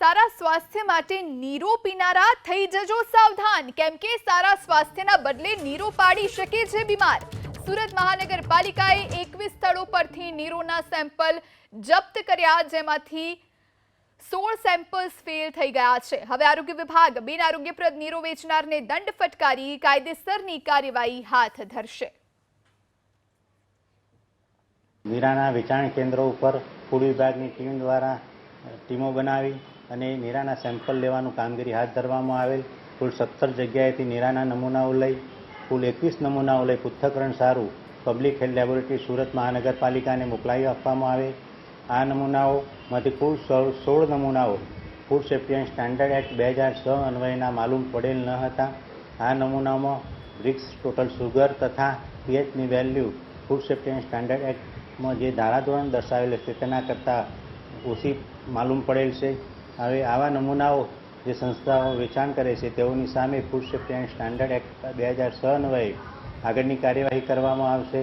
સારા સ્વાસ્થ્ય માટે નીરો પીનારા થઈ જજો સાવધાન. કેમ કે સારા સ્વાસ્થ્યના બદલે નીરો પાડી શકે છે બીમાર. સુરત મહાનગરપાલિકાએ એકવીસ સ્થળો પરથી નીરોના સેમ્પલ જપ્ત કર્યા, જેમાંથી સોળ સેમ્પલ્સ ફેલ થઈ ગયા છે. હવે આરોગ્ય વિભાગ બિન આરોગ્યપ્રદ નીરો વેચનારને દંડ ફટકારી કાયદેસરની કાર્યવાહી હાથ ધરશે. નીરાના વેચાણ કેન્દ્રો ઉપર ફૂડ વિભાગની ટીમ દ્વારા ટીમો બનાવી અને નીરાના સેમ્પલ લેવાનું કામગીરી હાથ ધરવામાં આવેલ. કુલ સત્તર જગ્યાએથી નીરાના નમૂનાઓ લઈ, કુલ એકવીસ નમૂનાઓ લઈ પૃથ્થકરણ સારું. પબ્લિક હેલ્થ લેબોરેટરી સુરત મહાનગરપાલિકાને મોકલાવી આપવામાં આવે. આ નમૂનાઓમાંથી કુલ સોળ સોળ નમૂનાઓ food safety and standard act બે હજાર છ અન્વયના માલુમ પડેલ ન હતા. આ નમૂનામાં બ્રિક્સ ટોટલ સુગર તથા પીએચની value food safety and standard એક્ટમાં જે ધારાધોરણ દર્શાવેલ છે તેના કરતાં ઓછી માલુમ પડેલ છે. હવે આવા નમૂનાઓ જે સંસ્થાઓ વેચાણ કરે છે, તેઓની સામે food safety and standard act બે હજાર છ અન્વયે આગળની કાર્યવાહી કરવામાં આવશે.